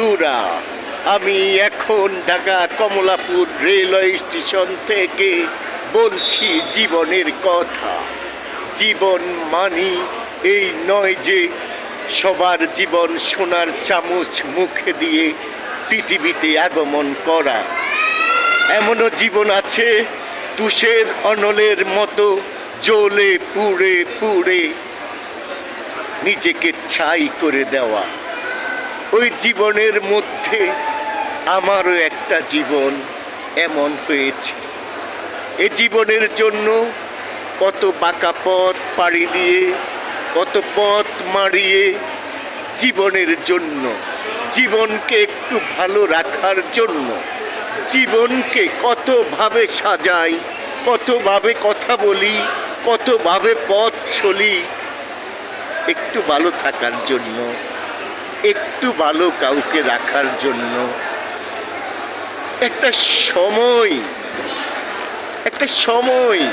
বন্ধুরা, আমি এখন ঢাকা কমলাপুর রেলওয়ে স্টেশন থেকে বলছি জীবনের কথা। জীবন মানি এই নয় যে সবার জীবন সোনার চামচ মুখে দিয়ে পৃথিবীতে আগমন করা। এমনও জীবন আছে তুষের অনলের মতো জ্বলে পুড়ে পুড়ে নিজেকে ছাই করে দেওয়া। ওই জীবনের মধ্যে আমারও একটা জীবন এমন হয়েছে। এ জীবনের জন্য কত বাঁকা পথ পাড়ি দিয়ে, কত পথ মারিয়ে জীবনের জন্য, জীবনকে একটু ভালো রাখার জন্য, জীবনকে কতভাবে সাজাই, কতভাবে কথা বলি, কতভাবে পথ চলি, একটু ভালো থাকার জন্য একটু ভালো কাউকে রাখার জন্য। একটা সময় একটা সময়।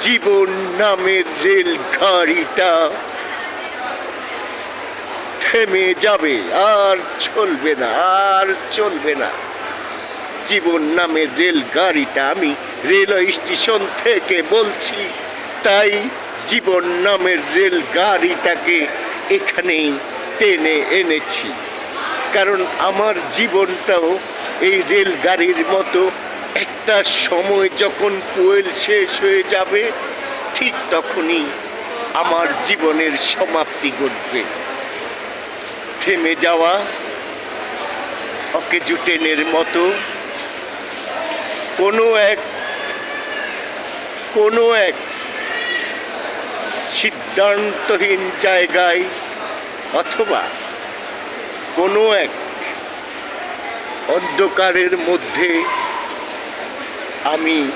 জীবন নামের রেল গাড়িটা থেমে যাবে, আর চলবে না, আর চলবে না। জীবন নামের রেল গাড়িটা আমি রেলওয়ে স্টেশন থেকে বলছি, তাই জীবন নামের রেল গাড়িটাকে এখানেই টেনে এনেছি। কারণ আমার জীবনটাও এই রেলগাড়ির মতো একটা সময় যখন কোয়েল শেষ হয়ে যাবে, ঠিক তখনই আমার জীবনের সমাপ্তি ঘটবে। থেমে যাওয়া, অকেজু ট্রেনের মতো, কোনো এক কোনো এক সিদ্ধান্তহীন জায়গায় অথবা কোনো এক অন্ধকারের মধ্যে আমি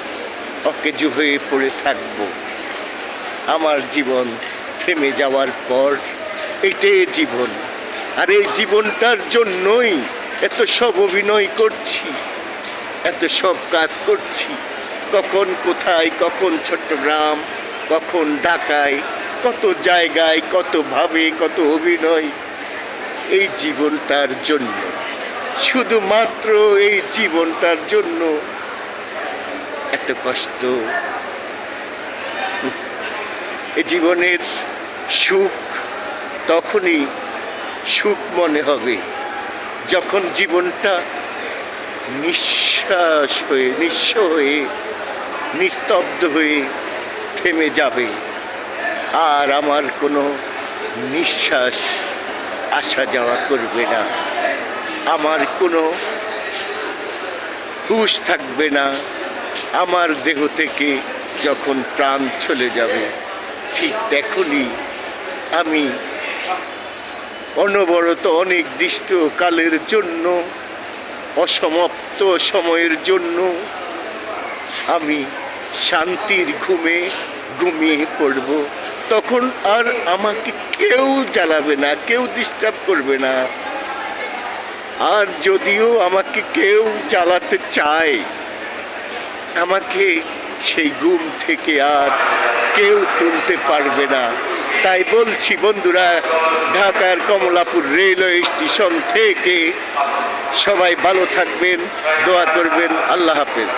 অকেজু হয়ে পড়ে থাকব। আমার জীবন থেমে যাওয়ার পর এটাই জীবন। আর এই জীবনটার জন্যই এত সব অভিনয় করছি, এত সব কাজ করছি। কখন কোথায়, কখন চট্টগ্রাম কখন ঢাকায়, কত জায়গায় কতভাবে কত অভিনয়। এই জীবনটার জন্য, শুধুমাত্র এই জীবনটার জন্য এত কষ্ট। এই জীবনের সুখ তখনই সুখ মনে হবে, যখন জীবনটা নিঃশ্বাস হয়ে, নিঃস্ব হয়ে, নিস্তব্ধ হয়ে থেমে যাবে। আর আমার কোনো নিঃশ্বাস আসা যাওয়া করবে না। আমার কোনো হুশ থাকবে না। আমার দেহ থেকে যখন প্রাণ চলে যাবে, ঠিক তখনই আমি অনবরত অনেক দৃষ্ট কালের জন্য, অসমাপ্ত সময়ের জন্য আমি শান্তির ঘুমে ঘুমিয়ে পড়ব। তখন আর আমাকে কেউ জ্বালাবে না, কেউ ডিস্টার্ব করবে না। আর যদিও আমাকে কেউ জ্বালাতে চায়, আমাকে সেই ঘুম থেকে আর কেউ তুলতে পারবে না। তাই বলছি, বন্ধুরা, ঢাকার কমলাপুর রেলওয়ে স্টেশন থেকে সবাই ভালো থাকবেন, দোয়া করবেন, আল্লাহ হাফেজ।